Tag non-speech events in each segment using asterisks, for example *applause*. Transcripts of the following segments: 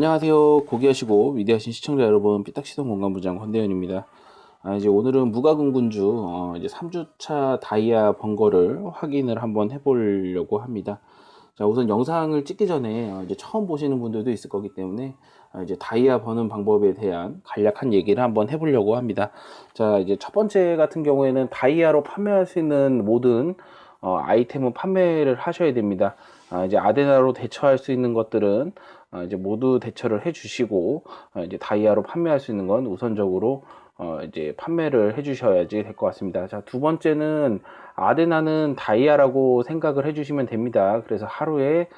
안녕하세요. 고귀하시고 위대하신 시청자 여러분, 삐딱시동 공간부장 권대현입니다. 아, 이제 오늘은 무가군군주 어, 이제 3주차 다이아 번거를 확인을 한번 해보려고 합니다. 자, 우선 영상을 찍기 전에 어, 이제 처음 보시는 분들도 있을 거기 때문에 어, 이제 다이아 버는 방법에 대한 간략한 얘기를 한번 해보려고 합니다. 자, 이제 첫 번째 같은 경우에는 다이아로 판매할 수 있는 모든 어, 아이템은 판매를 하셔야 됩니다. 아, 이제 아데나로 대처할 수 있는 것들은 어, 이제 모두 대처를 해주시고 어, 이제 다이아로 판매할 수 있는 건 우선적으로 어, 이제 판매를 해주셔야지 될 것 같습니다. 자, 두 번째는 아데나는 다이아라고 생각을 해주시면 됩니다. 그래서 하루에 어,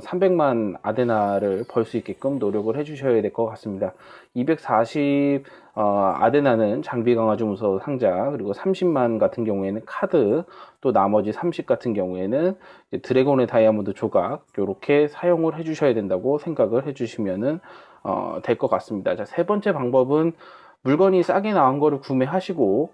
300만 아데나를 벌 수 있게끔 노력을 해주셔야 될 것 같습니다. 240 어, 아데나는 장비 강화 주문서 상자 그리고 30만 같은 경우에는 카드 또 나머지 30 같은 경우에는 드래곤의 다이아몬드 조각 이렇게 사용을 해주셔야 된다고 생각을 해주시면은 어, 될것 같습니다. 자, 세 번째 방법은 물건이 싸게 나온 거를 구매하시고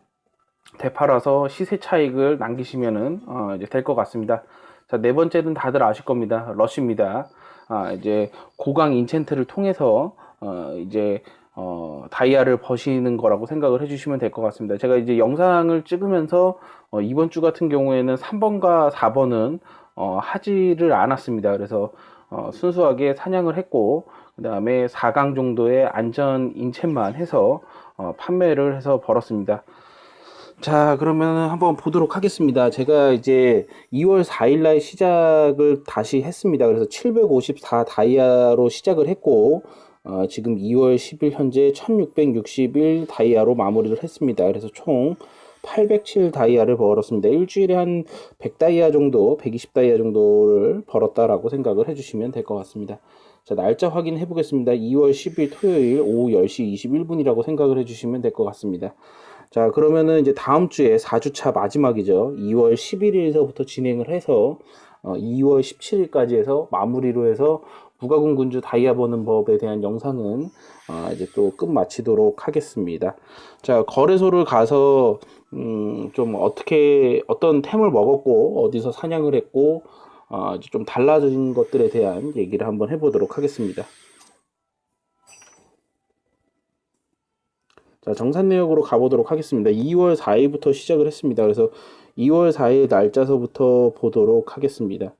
되팔아서 시세 차익을 남기시면은 어, 이제 될것 같습니다. 자, 네 번째는 다들 아실 겁니다. 러시입니다. 아, 이제 고강 인챈트를 통해서 어, 이제 어, 다이아를 버시는 거라고 생각을 해주시면 될 것 같습니다. 제가 이제 영상을 찍으면서 어, 이번 주 같은 경우에는 3번과 4번은 어, 하지를 않았습니다. 그래서 어, 순수하게 사냥을 했고 그 다음에 4강 정도의 안전 인챈만 해서 어, 판매를 해서 벌었습니다. 자, 그러면 한번 보도록 하겠습니다. 제가 이제 2월 4일 날 시작을 다시 했습니다. 그래서 754 다이아로 시작을 했고, 어, 지금 2월 10일 현재 1661 다이아로 마무리를 했습니다. 그래서 총 807 다이아를 벌었습니다. 일주일에 한 100 다이아 정도, 120 다이아 정도를 벌었다라고 생각을 해주시면 될 것 같습니다. 자, 날짜 확인해 보겠습니다. 2월 10일 토요일 오후 10시 21분이라고 생각을 해주시면 될 것 같습니다. 자, 그러면은 이제 다음 주에 4주차 마지막이죠. 2월 11일서부터 진행을 해서 어, 2월 17일까지 해서 마무리로 해서 무가군 군주 다이아 버는 법에 대한 영상은 어, 이제 또 끝마치도록 하겠습니다. 자, 거래소를 가서 음, 좀 어떻게 어떤 템을 먹었고 어디서 사냥을 했고 어, 좀 달라진 것들에 대한 얘기를 한번 해보도록 하겠습니다. 자, 정산 내역으로 가보도록 하겠습니다. 2월 4일부터 시작을 했습니다. 그래서 2월 4일 날짜서부터 보도록 하겠습니다.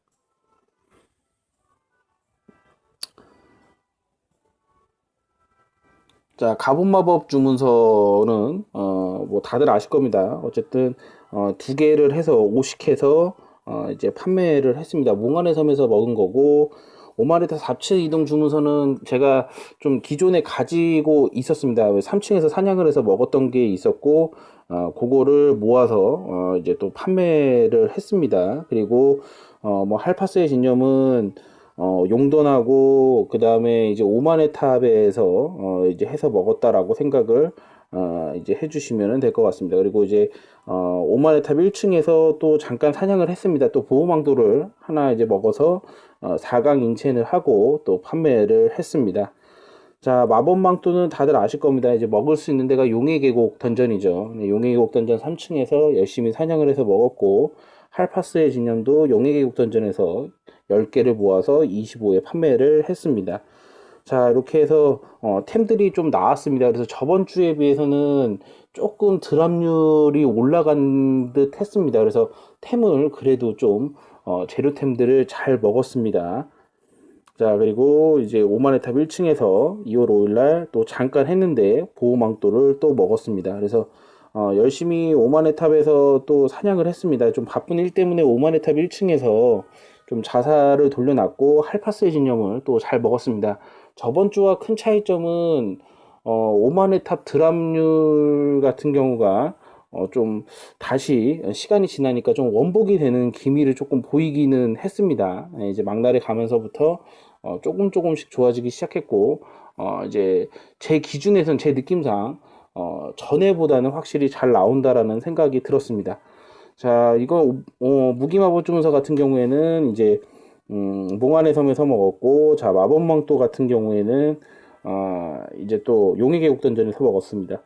자, 가본마법 주문서는 어 뭐 다들 아실 겁니다. 어쨌든 어 두 개를 해서 50해서 어 이제 판매를 했습니다. 몽환의 섬에서 먹은 거고 오마레타 4층 이동 주문서는 제가 좀 기존에 가지고 있었습니다. 3층에서 사냥을 해서 먹었던 게 있었고 어 그거를 모아서 어 이제 또 판매를 했습니다. 그리고 어 뭐 할파스의 진념은 어, 용돈하고 그 다음에 이제 오만의 탑에서 어, 이제 해서 먹었다라고 생각을 어, 이제 해주시면 될 것 같습니다. 그리고 이제 어, 오만의 탑 1층에서 또 잠깐 사냥을 했습니다. 또 보호망도를 하나 이제 먹어서 어, 4강 인챈을 하고 또 판매를 했습니다. 자, 마법망토는 다들 아실 겁니다. 이제 먹을 수 있는 데가 용의 계곡 던전이죠. 네, 용의 계곡 던전 3층에서 열심히 사냥을 해서 먹었고, 할파스의 진영도 용의 계곡 던전에서 10개를 모아서 25에 판매를 했습니다. 자, 이렇게 해서 어, 템들이 좀 나왔습니다. 그래서 저번 주에 비해서는 조금 드랍률이 올라간 듯 했습니다. 그래서 템을 그래도 좀 어, 재료템들을 잘 먹었습니다. 자, 그리고 이제 오만의 탑 1층에서 2월 5일날 또 잠깐 했는데 보호망토를 또 먹었습니다. 그래서 어, 열심히 오만의 탑에서 또 사냥을 했습니다. 좀 바쁜 일 때문에 오만의 탑 1층에서 좀 자살을 돌려놨고 할파스의 진영을 또 잘 먹었습니다. 저번 주와 큰 차이점은 어, 오만의 탑 드랍률 같은 경우가 어, 좀 다시 시간이 지나니까 좀 원복이 되는 기미를 조금 보이기는 했습니다. 예, 이제 막날에 가면서부터 어, 조금 조금씩 좋아지기 시작했고 어, 이제 제 기준에선 제 느낌상 어, 전에보다는 확실히 잘 나온다라는 생각이 들었습니다. 자, 이거 어, 무기마법 주문서 같은 경우에는 이제 음, 몽환의 섬에서 먹었고, 자 마법망토 같은 경우에는 어, 이제 또 용의 계곡 던전에서 먹었습니다.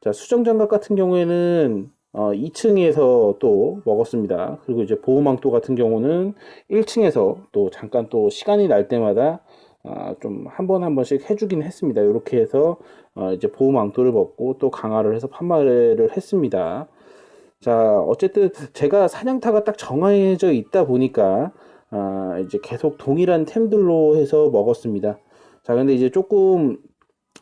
자 수정장갑 같은 경우에는 어, 2층에서 또 먹었습니다. 그리고 이제 보호망토 같은 경우는 1층에서 또 잠깐 또 시간이 날 때마다 아, 좀 한 번 한 번씩 해주긴 했습니다. 이렇게 해서 어, 이제 보호 망토를 벗고 또 강화를 해서 판매를 했습니다. 자, 어쨌든 제가 사냥타가 딱 정해져 있다 보니까 아, 이제 계속 동일한 템들로 해서 먹었습니다. 자, 근데 이제 조금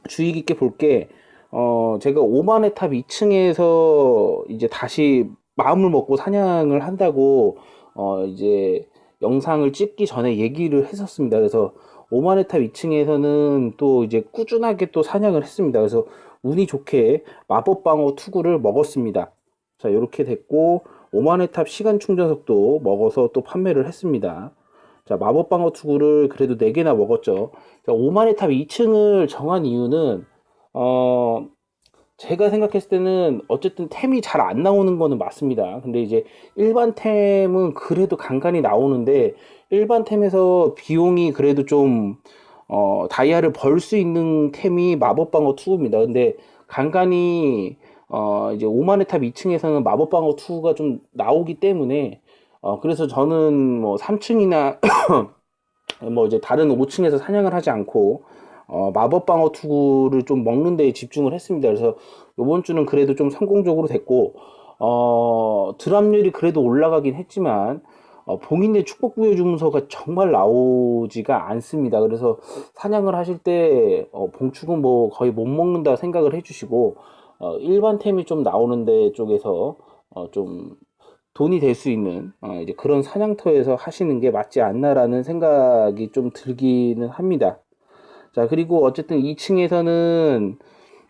주의 깊게 볼게 어, 제가 오만의 탑 2층에서 이제 다시 마음을 먹고 사냥을 한다고 어, 이제 영상을 찍기 전에 얘기를 했었습니다. 그래서 오만의 탑 2층에서는 또 이제 꾸준하게 또 사냥을 했습니다. 그래서 운이 좋게 마법방어 투구를 먹었습니다. 자, 이렇게 됐고 오만의 탑 시간 충전석도 먹어서 또 판매를 했습니다. 자, 마법방어 투구를 그래도 4개나 먹었죠. 자, 오만의 탑 2층을 정한 이유는 어, 제가 생각했을 때는 어쨌든 템이 잘 안 나오는 거는 맞습니다. 근데 이제 일반 템은 그래도 간간히 나오는데 일반 템에서 비용이 그래도 좀 어, 다이아를 벌 수 있는 템이 마법방어 투구입니다. 근데 간간히 어, 이제 오만의 탑 2층에서는 마법방어 투구가 좀 나오기 때문에 어, 그래서 저는 뭐 3층이나 *coughs* 뭐 이제 다른 5층에서 사냥을 하지 않고 어, 마법방어 투구를 좀 먹는 데에 집중을 했습니다. 그래서 이번 주는 그래도 좀 성공적으로 됐고 어, 드랍률이 그래도 올라가긴 했지만 어, 봉인의 축복 부여 주문서가 정말 나오지가 않습니다. 그래서 사냥을 하실 때 어, 봉축은 뭐 거의 못 먹는다 생각을 해주시고 어, 일반 템이 좀 나오는데 쪽에서 어, 좀 돈이 될 수 있는 어, 이제 그런 사냥터에서 하시는 게 맞지 않나라는 생각이 좀 들기는 합니다. 자, 그리고 어쨌든 2층에서는,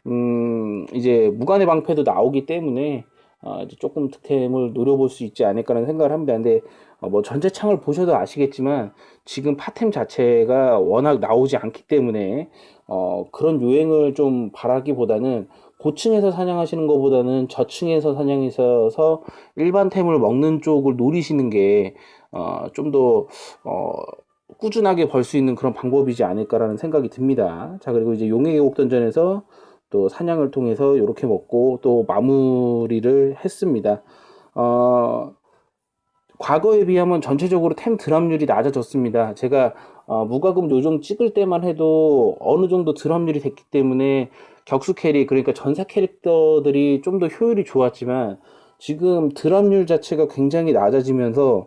음, 이제 무관의 방패도 나오기 때문에, 어, 조금 득템을 노려볼 수 있지 않을까라는 생각을 합니다. 근데, 어, 뭐 전체창을 보셔도 아시겠지만, 지금 파템 자체가 워낙 나오지 않기 때문에, 어, 그런 유행을 좀 바라기보다는, 고층에서 사냥하시는 것보다는 저층에서 사냥해서 일반 템을 먹는 쪽을 노리시는 게, 어, 좀 더, 어, 꾸준하게 벌 수 있는 그런 방법이지 않을까라는 생각이 듭니다. 자, 그리고 이제 용의 계곡 던전에서 또 사냥을 통해서 이렇게 먹고 또 마무리를 했습니다. 어, 과거에 비하면 전체적으로 템 드랍률이 낮아졌습니다. 제가 어, 무과금 요정 찍을 때만 해도 어느 정도 드랍률이 됐기 때문에 격수 캐릭 그러니까 전사 캐릭터들이 좀 더 효율이 좋았지만 지금 드랍률 자체가 굉장히 낮아지면서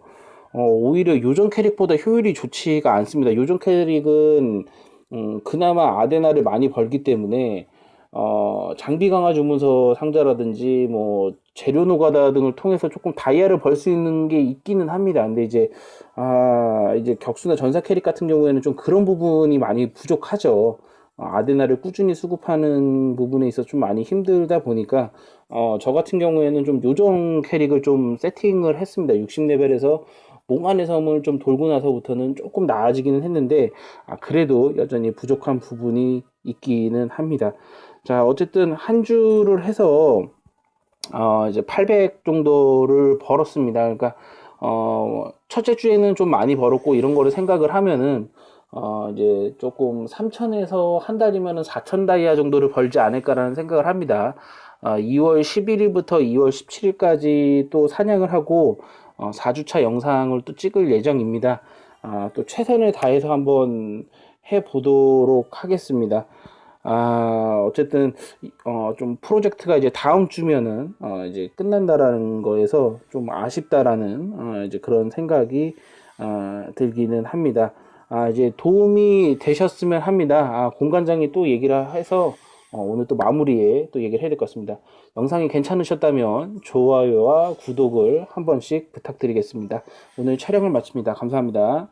어, 오히려 요정 캐릭보다 효율이 좋지가 않습니다. 요정 캐릭은 음, 그나마 아데나를 많이 벌기 때문에 어, 장비 강화 주문서 상자라든지 뭐 재료 노가다 등을 통해서 조금 다이아를 벌 수 있는 게 있기는 합니다. 근데 이제 아 이제 격수나 전사 캐릭 같은 경우에는 좀 그런 부분이 많이 부족하죠. 어, 아데나를 꾸준히 수급하는 부분에 있어서 좀 많이 힘들다 보니까 어, 저 같은 경우에는 좀 요정 캐릭을 좀 세팅을 했습니다. 60레벨에서 몽환의 섬을 좀 돌고 나서부터는 조금 나아지기는 했는데 아, 그래도 여전히 부족한 부분이 있기는 합니다. 자 어쨌든 한 주를 해서 어, 이제 800 정도를 벌었습니다. 그러니까 어, 첫째 주에는 좀 많이 벌었고 이런 거를 생각을 하면은 어, 이제 조금 3천에서 한 달이면은 4천 다이아 정도를 벌지 않을까라는 생각을 합니다. 어, 2월 11일부터 2월 17일까지 또 사냥을 하고 어, 4주차 영상을 또 찍을 예정입니다. 아, 또 최선을 다해서 한번 해 보도록 하겠습니다. 아, 어쨌든, 어, 좀 프로젝트가 이제 다음 주면은, 어, 이제 끝난다라는 거에서 좀 아쉽다라는, 어, 이제 그런 생각이, 어, 들기는 합니다. 아, 이제 도움이 되셨으면 합니다. 아, 공관장이 또 얘기를 해서, 어, 오늘 또 마무리에 또 얘기를 해야 될 것 같습니다. 영상이 괜찮으셨다면 좋아요와 구독을 한 번씩 부탁드리겠습니다. 오늘 촬영을 마칩니다. 감사합니다.